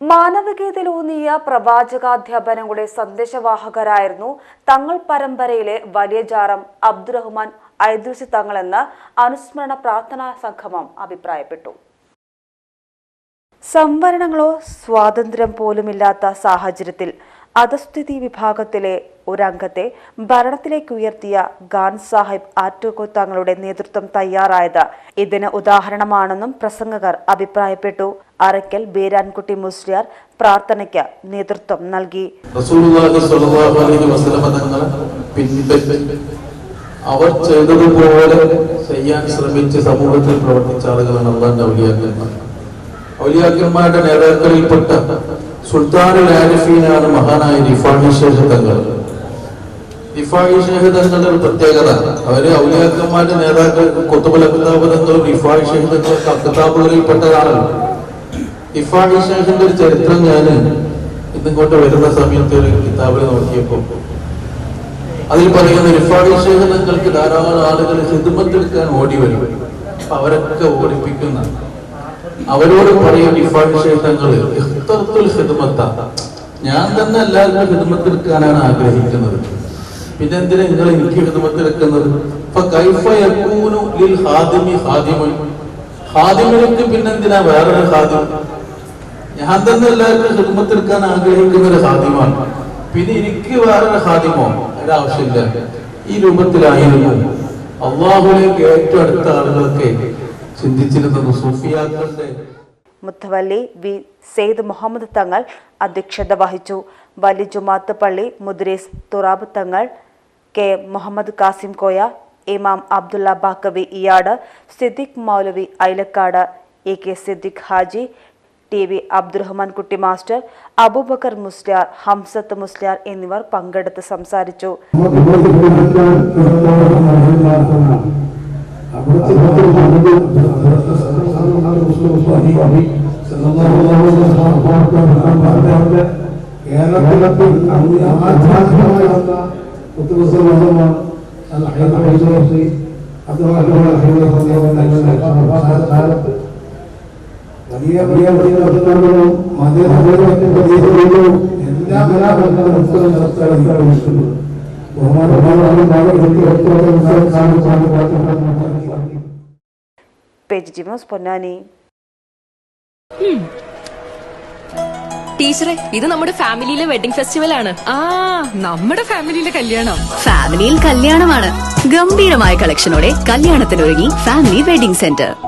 മാനവികതയിലൂന്നിയ പ്രവാചകാധ്യാപനങ്ങളുടെ സന്ദേശവാഹകരായിരുന്നു തങ്ങൾ പരമ്പരയിലെ വലിയ ജാറം അബ്ദുറഹ്മാൻ ഐദുസി തങ്ങളെന്ന് അനുസ്മരണ പ്രാർത്ഥനാ സംഗമം അഭിപ്രായപ്പെട്ടു. സംവരണങ്ങളോ സ്വാതന്ത്ര്യം പോലുമില്ലാത്ത സാഹചര്യത്തിൽ അധസ്ഥിതി വിഭാഗത്തിലെ ഒരംഗത്തെ ഭരണത്തിലേക്ക് ഉയർത്തിയ ഖാൻ സാഹിബ് ആറ്റോക്കോ തങ്ങളുടെ നേതൃത്വം തയ്യാറായത് ഇതിന് ഉദാഹരണമാണെന്നും പ്രസംഗകർ അഭിപ്രായപ്പെട്ടു. അറയ്ക്കൽ ബീരാൻകുട്ടി മുസ്ലിയാർ പ്രാർത്ഥനയ്ക്ക് നേതൃത്വം നൽകി. അവർ ചെയ്തതുപോലെ ചെയ്യാൻ ശ്രമിച്ച് സമൂഹത്തിൽ പ്രവർത്തിച്ച ആളുകളാണ് അള്ളാന്റെ ഔലിയാക്കന്മാർ. ഔലിയാക്കന്മാരുടെ നേതാക്കളിൽപ്പെട്ട സുൽത്താനുൽ ആരിഫീനാണ് മഹാനായ റിഫാഹി ശേഖ തങ്ങൾ. റിഫാഹി ശേഖ തങ്ങളുടെ ഒരു പ്രത്യേകത അവർ ഔലിയാക്കന്മാരുടെ നേതാക്കൾ കൊത്തുപല തങ്ങളും റിഫാഹി ശേഖ തങ്ങളൊക്കെ അക്താബുകളിൽപ്പെട്ടതാണല്ലോ റിഫാഹി ശേഖിന്റെ ഒരു ചരിത്രം ഞാൻ ഇന്നിങ്ങോട്ട് വരുന്ന സമയത്ത് ഒരു കിതാബിൽ നോക്കിയപ്പോൾ അതിൽ പറയുന്ന റിഫാഡി ശേഖരങ്ങൾക്ക് ധാരാളം ആളുകൾ ഹിദ്മത്തെടുക്കാൻ ഓടി വരും. അവരൊക്കെ ഓടിപ്പിക്കുന്ന. അവരോട് പറയും റിഫാഡി ശേഖരങ്ങൾ ഇത്തരത്തിൽ ഹിദ്മത്ത. ഞാൻ തന്നെ എല്ലാവരും ഹിദ്മത്തെടുക്കാനാണ് ആഗ്രഹിക്കുന്നത്. പിന്നെ എന്തിനാ നിങ്ങൾ എനിക്ക് ഹിദ്മത്തെടുക്കുന്നത്? ഇപ്പൊ ലിൽ ഹാദിമി ഹാദിമുൻ. പിന്നെന്തിനാ വേറൊരു ഹാദിം ഞാൻ തന്നെ എല്ലാവർക്കും ഹിർമത്തെടുക്കാൻ ആഗ്രഹിക്കുന്ന ഒരു ഹാദിമാണ്. പിന്നെ എനിക്ക് വേറൊരു ഹാദിമോ? ഒരാവശ്യമില്ല. ഈ രൂപത്തിലായിരുന്നു അള്ളാഹുലേക്ക് ഏറ്റവും അടുത്ത ആളുകളൊക്കെ ചിന്തിച്ചിരുന്നത് സൂഫിയാക്കളുടെ മുത്തവല്ലി വി സെയ്ദ് മുഹമ്മദ് തങ്ങൾ അധ്യക്ഷത വഹിച്ചു. വലി ജുമാത്ത് പള്ളി മുദ്രീസ് തുറാബ് തങ്ങൾ കെ മുഹമ്മദ് കാസിം കോയ ഇമാം അബ്ദുള്ള ബാക്കവി ഇയാട് സിദ്ദിഖ് മൗലവി Ailakkad A K Siddique Haji T V Abdurahman Kutty master Abubakar Musliyar Hamsath Musliyar എന്നിവർ പങ്കെടുത്ത് സംസാരിച്ചു. കാലത്ത് വലിയ വലിയ വലിയ പ്രശ്നങ്ങളും മതേതരത്വത്തിന്റെ പ്രതീക്ഷകളും എല്ലാം പൊന്നാനി ടീച്ചറെ ഇത് നമ്മുടെ ഫാമിലിയിലെ വെഡിങ് ഫെസ്റ്റിവൽ ആണ്. ആ നമ്മുടെ ഫാമിലിയിലെ കല്യാണം. ഫാമിലിയിൽ കല്യാണമാണ്. ഗംഭീരമായ കളക്ഷനോടെ കല്യാണത്തിനൊരുങ്ങി ഫാമിലി വെഡിങ് സെന്റർ.